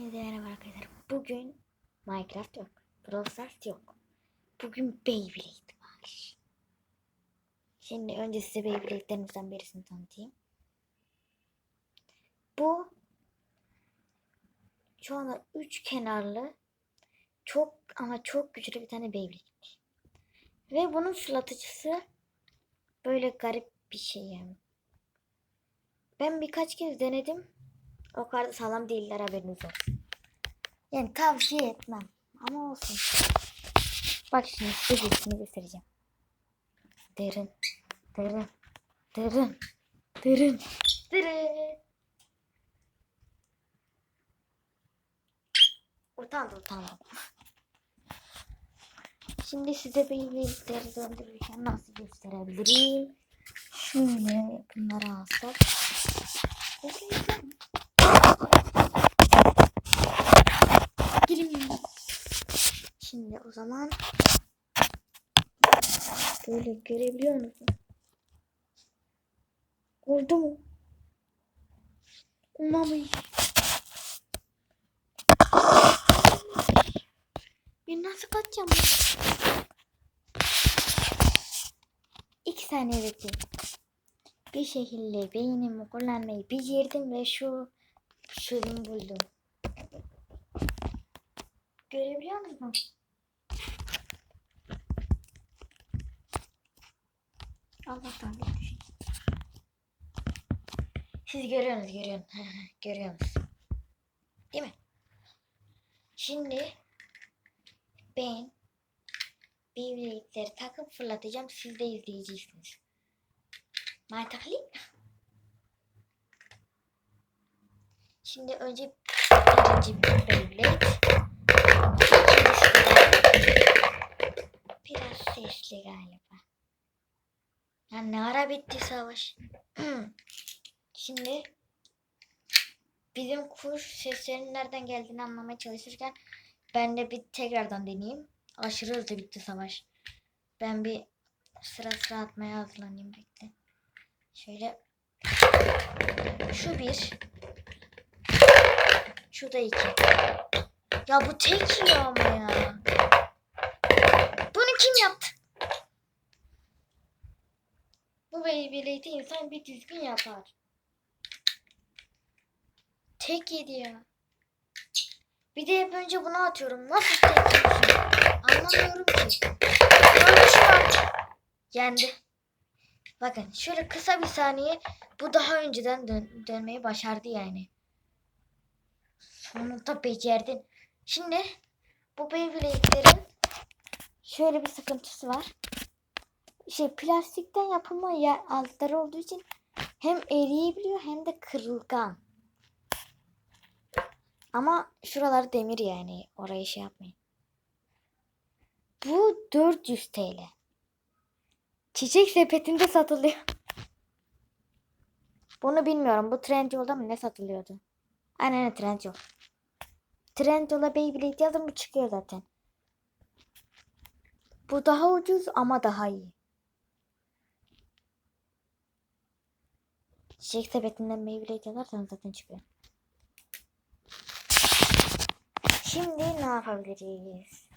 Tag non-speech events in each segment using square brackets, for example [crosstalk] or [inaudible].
Merhaba arkadaşlar. Bugün Minecraft yok. Brawl Stars yok. Bugün Beyblade var. Şimdi önce size Beyblade'lerimizden birisini tanıtayım. Bu şu anda üç kenarlı çok ama çok güçlü bir tane Beyblade. Ve bunun fırlatıcısı böyle garip bir şey yani. Ben birkaç kez denedim. O kadar da sağlam değiller haberiniz olsun. Yani tavsiye etmem. Ama olsun. Bak şimdi size birisini göstereceğim. Derin. Derin. Derin. Derin. Derin. Utandı utandı. Şimdi size Beyblade'leri döndürürken nasıl gösterebilirim? Şöyle bunları alsak. Okey. Girin. Şimdi o zaman böyle görebiliyor musun? Oldu mu? Olmamış. Ben nasıl kaçacağım? İki saniye bekleyin. Bir şekilde beynimi kullanmayı becerdim ve şu çözümü buldum. Görebiliyor musun? Allah'tan bir düşün. Siz görüyorsunuz, görüyorsunuz. [laughs] görüyorsunuz. Değil mi? Şimdi ben Beyblade'leri takıp fırlatacağım. Siz de izleyeceksiniz. Mantıklı. Şimdi önce birinci Beyblade. Biraz sesli galiba. Ya ne ara bitti savaş? [clears throat] Şimdi bizim kuş seslerinin nereden geldiğini anlamaya çalışırken ben de bir tekrardan deneyeyim. Aşırı hızlı bitti savaş. Ben bir sıra sıra atmaya hazırlanayım bekle. Şöyle şu bir şu da iki. Ya bu tek yiyor ama ya. Bunu kim yaptı? Bu Beyblade'i insan bir düzgün yapar. Tek yedi ya. Bir de hep önce bunu atıyorum. Nasıl tek yiyorsun? Anlamıyorum ki. Artık. Yendi. Bakın şöyle kısa bir saniye bu daha önceden dön dönmeyi başardı yani. Sonunda becerdin. Şimdi bu Beyblade'lerin şöyle bir sıkıntısı var. Şey plastikten yapılma yer altları olduğu için hem eriyebiliyor hem de kırılgan. Ama şuraları demir yani. Orayı şey yapmayın. Bu 400 TL. Çiçek sepetinde satılıyor. Bunu bilmiyorum. Bu Trendyol'da mı ne satılıyordu? Aynen Trendyol. Trendyol'a Beyblade yazın bu çıkıyor zaten. Bu daha ucuz ama daha iyi. Çiçek sepetinden Beyblade yazarsan zaten çıkıyor. Şimdi ne yapabiliriz?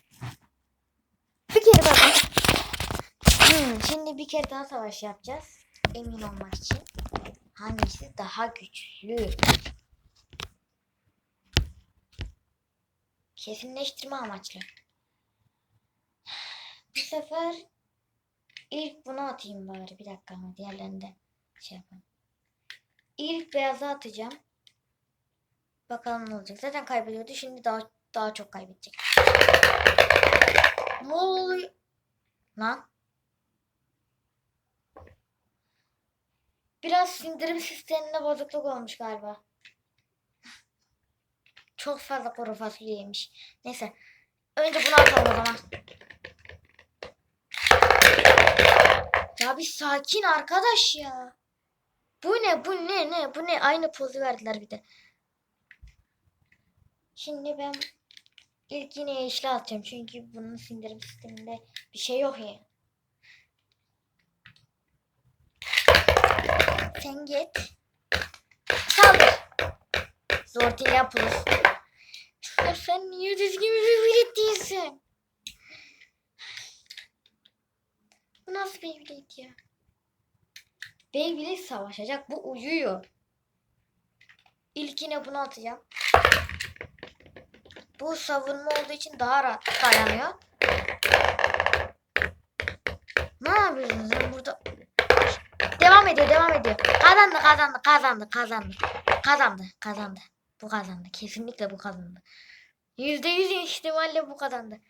Bir kere daha. Hmm, şimdi bir kere daha savaş yapacağız. Emin olmak için. Hangisi daha güçlü? Kesinleştirme amaçlı. Bu sefer ilk bunu atayım bari. Bir dakika ama diğerlerinde şey yapalım. İlk beyazı atacağım. Bakalım ne olacak. Zaten kaybediyordu. Şimdi daha daha çok kaybedecek. Ne oluyor? Lan. Biraz sindirim sisteminde bozukluk olmuş galiba. Çok fazla kuru fasulye yemiş. Neyse. Önce bunu atalım o zaman. Ya bir sakin arkadaş ya. Bu ne? Bu ne? Ne? Bu ne? Aynı pozu verdiler bir de. Şimdi ben ilk yine yeşile atacağım. Çünkü bunun sindirim sisteminde bir şey yok ya. Sen git. Saldır. Zortilla plus. Sen niye düzgün bir Beyblade değilsin? Bu nasıl Beyblade ya? Beyblade savaşacak. Bu uyuyor. İlkine bunu atacağım. Bu savunma olduğu için daha rahat dayanıyor. Ne yapıyorsun sen burada? Devam ediyor, devam ediyor. Kazandı, kazandı, kazandı, kazandı. Kazandı, kazandı. Bu kazandı. Kesinlikle bu kazandı. Yüzde yüz ihtimalle bu kazandı.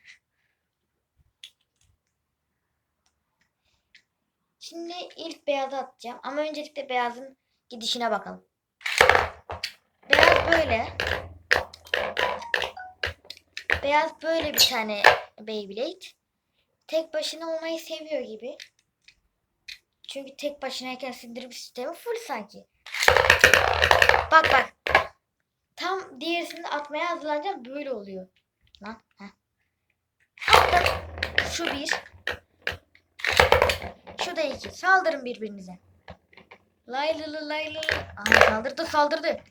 Şimdi ilk beyazı atacağım. Ama öncelikle beyazın gidişine bakalım. Beyaz böyle. Beyaz böyle bir tane Beyblade. Tek başına olmayı seviyor gibi. Çünkü tek başınayken sindirim sistemi full sanki. Bak bak. Tam diğerisini atmaya hazırlanacağım böyle oluyor. Lan. Heh. Attım. Şu bir. Şu da iki. Saldırın birbirinize. Laylılı laylılı. Aha saldırdı saldırdı.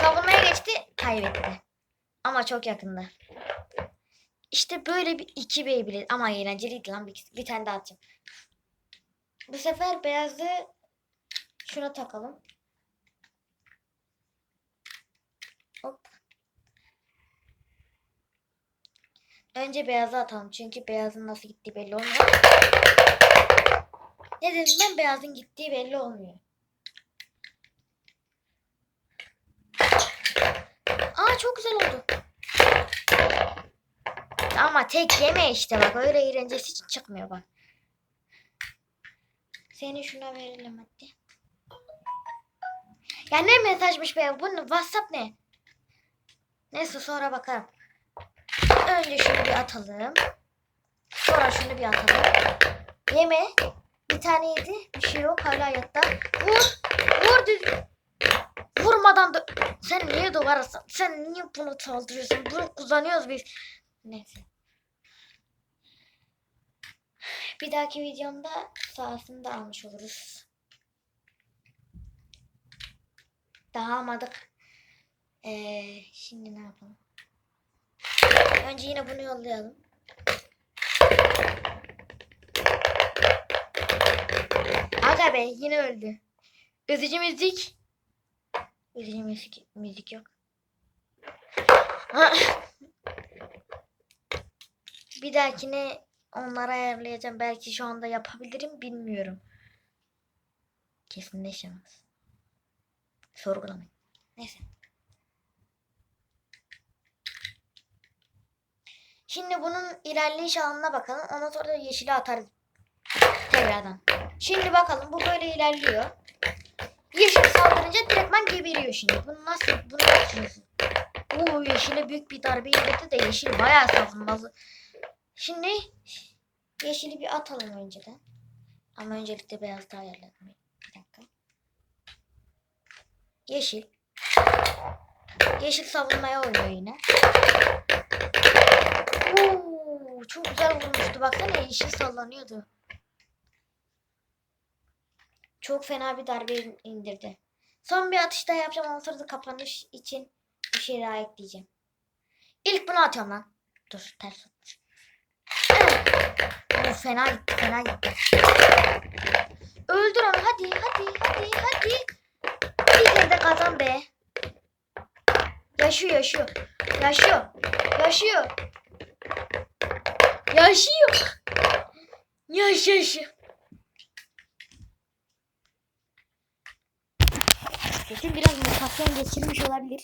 Savunmaya geçti. Kaybetti. Ama çok yakında. İşte böyle bir iki Beyblade. Ama eğlenceliydi lan. Bir, bir tane daha atacağım. Bu sefer beyazı şuna takalım. Hop. Önce beyazı atalım. Çünkü beyazın nasıl gittiği belli olmuyor. Ne dedim ben? Beyazın gittiği belli olmuyor. Aa çok güzel oldu. Ama tek yeme işte bak. Öyle eğlencesi çıkmıyor bak. Seni şuna verelim hadi. Ya ne mesajmış be? Bu? WhatsApp ne? Neyse sonra bakarım. Önce şunu bir atalım. Sonra şunu bir atalım. Yeme. Bir tane yedi. Bir şey yok. Hala hayatta. Vur. Vur düz. Vurmadan da... Sen niye duvara... Sen niye bunu saldırıyorsun? Bunu kullanıyoruz biz. Neyse. Bir dahaki videomda sahasını da almış oluruz. Daha almadık. Ee, şimdi ne yapalım? Önce yine bunu yollayalım. Aga be yine öldü. Üzücü müzik. Üzücü müzik, müzik yok. [laughs] Bir dahakine onlara ayarlayacağım. Belki şu anda yapabilirim bilmiyorum. Kesinleşemez. Sorgulamayın. Neyse. Şimdi bunun ilerleyiş alanına bakalım. Ondan sonra da yeşili atarız. Tekrardan. Şimdi bakalım bu böyle ilerliyor. Yeşil saldırınca direktman geberiyor şimdi. Bunu nasıl, bunu nasıl düşünüyorsun? Oo yeşile büyük bir darbe indirdi de yeşil bayağı savunmalı. Şimdi yeşili bir atalım önceden. Ama öncelikle beyaz da ayarladım. Bir dakika. Yeşil. Yeşil savunmaya oynuyor yine. Oo, çok güzel vurmuştu. Baksana yeşil sallanıyordu. Çok fena bir darbe indirdi. Son bir atış daha yapacağım. Ondan sonra da kapanış için bir şey daha ekleyeceğim. İlk bunu atıyorum lan. Dur ters. Evet. Oo, fena gitti fena gitti. Öldür onu hadi hadi hadi hadi. Bir de kazan be. Yaşıyor yaşıyor. Yaşıyor. Yaşıyor. Yaşıyor. Yaş yaşıyor. Sesim biraz mutasyon geçirmiş olabilir.